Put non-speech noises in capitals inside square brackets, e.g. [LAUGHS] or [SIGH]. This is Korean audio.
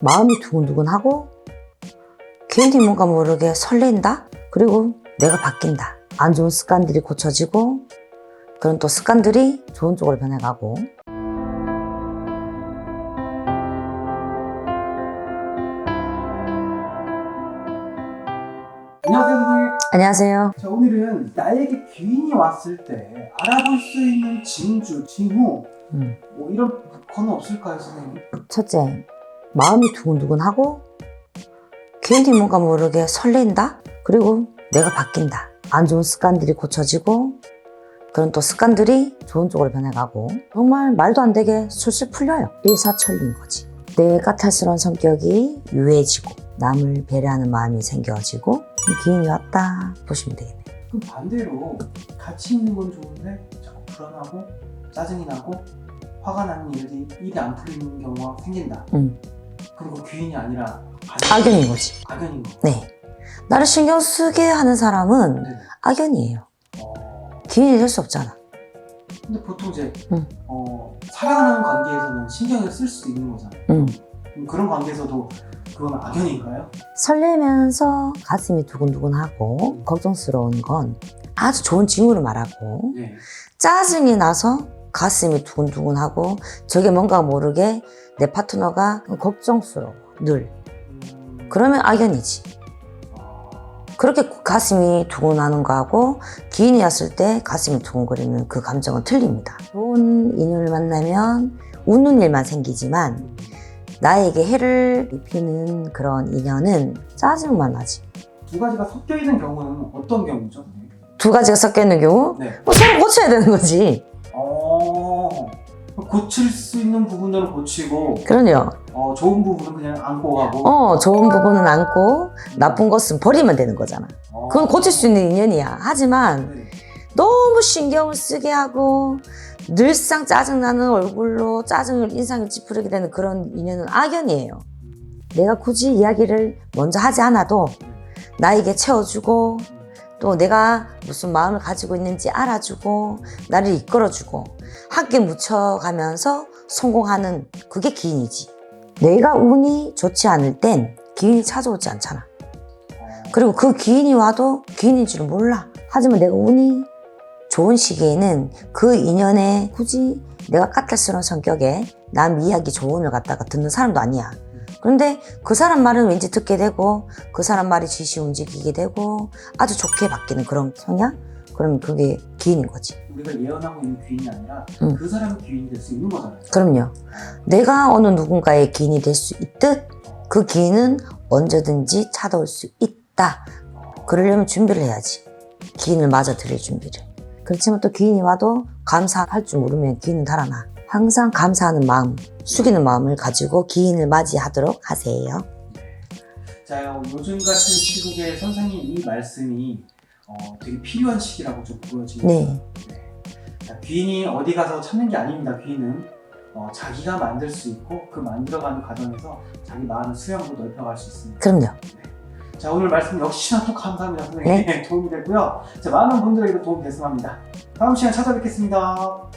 마음이 두근두근하고 괜히 뭔가 모르게 설렌다? 그리고 내가 바뀐다. 안 좋은 습관들이 고쳐지고 그런 또 습관들이 좋은 쪽으로 변해가고 안녕하세요 선생님 안녕하세요. 자 오늘은 나에게 귀인이 왔을 때 알아볼 수 있는 징주, 징후 음. 뭐 이런 거는 없을까요 선생님? 첫째, 마음이 두근두근하고 괜히 뭔가 모르게 설렌다? 그리고 내가 바뀐다. 안 좋은 습관들이 고쳐지고 그런 또 습관들이 좋은 쪽으로 변해가고 정말 말도 안 되게 술술 풀려요. 일사천리인 거지. 내 까탈스러운 성격이 유해지고 남을 배려하는 마음이 생겨지고 기운이 왔다 보시면 되겠네요. 그럼 반대로 같이 있는 건 좋은데 자꾸 불안하고 짜증이 나고 화가 나는 일이 일이 안 풀리는 경우가 생긴다 음. 그리고 귀인이 아니라 악연인 거지. 악연인 거 네. 나를 신경 쓰게 하는 사람은 네. 악연이에요. 어, 기인이 될 수 없잖아. 근데 보통 이제 음. 어, 사랑하는 관계에서는 신경을 쓸 수도 있는 거잖아요 음. 그럼 그런 관계에서도 그건 악연인가요? 설레면서 가슴이 두근두근하고 걱정스러운 건 아주 좋은 징후를 말하고 네. 짜증이 나서 가슴이 두근두근하고 저게 뭔가 모르게 내 파트너가 걱정스러워 늘 음, 그러면 악연이지 어, 그렇게 가슴이 두근하는 거하고 기인이 왔을 때 가슴이 두근거리는 그 감정은 틀립니다 좋은 인연을 만나면 웃는 일만 생기지만 나에게 해를 입히는 그런 인연은 짜증만 나지 두 가지가 섞여 있는 경우는 어떤 경우죠? 두 가지가 섞여 있는 경우 네. 뭐 서로 고쳐야 되는 거지. 어, 고칠 수 있는 부분들은 고치고 그럼요. 어, 좋은 부분은 그냥 안고 가고 어, 좋은 부분은 안고 나쁜 것은 버리면 되는 거잖아. 어. 그건 고칠 수 있는 인연이야. 하지만 네. 너무 신경을 쓰게 하고 늘상 짜증나는 얼굴로 짜증을 인상을 찌푸리게 되는 그런 인연은 악연이에요. 내가 굳이 이야기를 먼저 하지 않아도 나에게 채워주고 또 내가 무슨 마음을 가지고 있는지 알아주고 나를 이끌어주고 함께 묻혀가면서 성공하는 그게 기인이지. 내가 운이 좋지 않을 땐 기인이 찾아오지 않잖아. 어, 그리고 그 기인이 와도 기인인 줄은 몰라. 하지만 내가 운이 좋은 시기에는 그 인연에 굳이 내가 까탈스러운 성격에 남 이야기 조언을 갖다가 듣는 사람도 아니야. 그런데 그 사람 말은 왠지 듣게 되고 그 사람 말이 지시 움직이게 되고 아주 좋게 바뀌는 그런 성향? 그러면 그게 기인인 거지. 우리가 예언하고 있는 귀인이 아니라 음. 그 사람이 귀인이 될 수 있는 거잖아요. 그럼요. 내가 어느 누군가의 기인이 될 수 있듯 그 기인은 언제든지 찾아올 수 있다. 그러려면 준비를 해야지. 기인을 맞아 들일 준비를. 그렇지만 또 기인이 와도 감사할 줄 모르면 기인은 달아나. 항상 감사하는 마음, 숙이는 마음을 가지고 기인을 맞이하도록 하세요. 자, 요즘 같은 시국에 선생님 이 말씀이 어, 되게 필요한 시기라고 좀 보여집니다. 네. 자, 귀인이 어디 가서 찾는 게 아닙니다. 귀인은 어, 자기가 만들 수 있고 그 만들어가는 과정에서 자기 마음의 수영도 넓혀갈 수 있습니다. 그럼요. 자 오늘 말씀 역시나 또 감사합니다 선생님 [LAUGHS] 도움이 됐고요 자 많은 분들에게도 도움이 됐으면 합니다 다음 시간 찾아뵙겠습니다